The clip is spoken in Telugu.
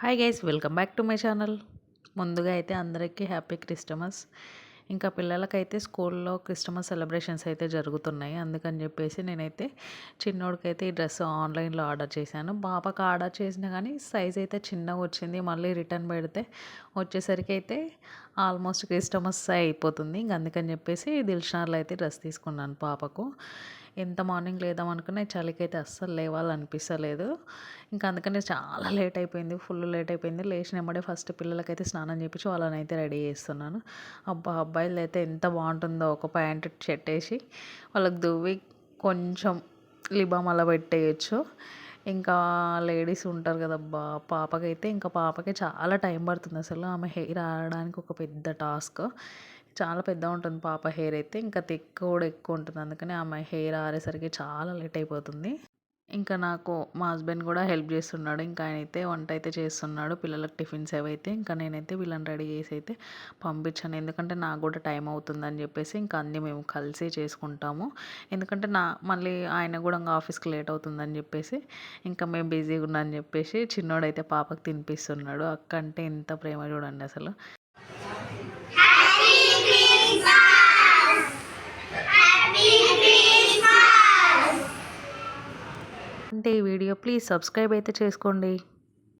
Hi guys welcome back to my channel. ముందుగా అయితే అందరికీ హ్యాపీ క్రిస్టమస్. ఇంకా పిల్లలకైతే స్కూల్లో క్రిస్టమస్ సెలబ్రేషన్స్ అయితే జరుగుతున్నాయి. అందుకని చెప్పేసి నేనైతే చిన్నోడికైతే ఈ డ్రెస్ ఆన్లైన్లో ఆర్డర్ చేశాను. పాపకు ఆర్డర్ చేసినా కానీ సైజ్ అయితే చిన్నగా వచ్చింది. మళ్ళీ రిటర్న్ పెడితే వచ్చేసరికి అయితే ఆల్మోస్ట్ క్రిస్టమస్ అయిపోతుంది. ఇంక అందుకని చెప్పేసి దిల్షనార్లో అయితే డ్రెస్ తీసుకున్నాను పాపకు. ఎంత మార్నింగ్ లేదాం అనుకున్నా చలికి అయితే అస్సలు లేవాలనిపిస్తలేదు. ఇంకా అందుకని చాలా లేట్ అయిపోయింది ఫుల్ లేట్ అయిపోయింది. లేచిన వెంబడే ఫస్ట్ పిల్లలకైతే స్నానం చేయించి వాళ్ళని అయితే రెడీ చేస్తున్నాను. అబ్బా అబ్బాయిలు అయితే ఎంత బాగుంటుందో ఒక ప్యాంట్ షర్ట్ వేసి వాళ్ళకి దువ్వి కొంచెం లిబామ్ అలా పెట్టేయచ్చు. ఇంకా లేడీస్ ఉంటారు కదబ్బా పాపకైతే ఇంకా పాపకి చాలా టైం పడుతుంది అసలు. ఆమె హెయిర్ ఆడడానికి ఒక పెద్ద టాస్క్. చాలా పెద్ద ఉంటుంది పాప హెయిర్ అయితే. ఇంకా థిక్ కూడా ఎక్కువ ఉంటుంది. అందుకని ఆమె హెయిర్ ఆరేసరికి చాలా లేట్ అయిపోతుంది. ఇంకా నాకు మా హస్బెండ్ కూడా హెల్ప్ చేస్తున్నాడు. ఇంకా ఆయన అయితే వంట అయితే చేస్తున్నాడు. పిల్లలకు టిఫిన్స్ ఏవైతే ఇంకా నేనైతే వీళ్ళని రెడీ చేసి అయితే పంపించాను. ఎందుకంటే నాకు కూడా టైం అవుతుందని చెప్పేసి ఇంకా అన్నీ మేము కలిసి చేసుకుంటాము. ఎందుకంటే నా మళ్ళీ ఆయన కూడా ఇంకా ఆఫీస్కి లేట్ అవుతుందని చెప్పేసి ఇంకా మేము బిజీగా ఉన్నామని చెప్పేసి చిన్నోడైతే పాపకు తినిపిస్తున్నాడు. అక్క అంటే ఎంత ప్రేమ చూడండి అసలు. అంటే ఈ వీడియో ప్లీజ్ సబ్స్క్రైబ్ అయితే చేసుకోండి.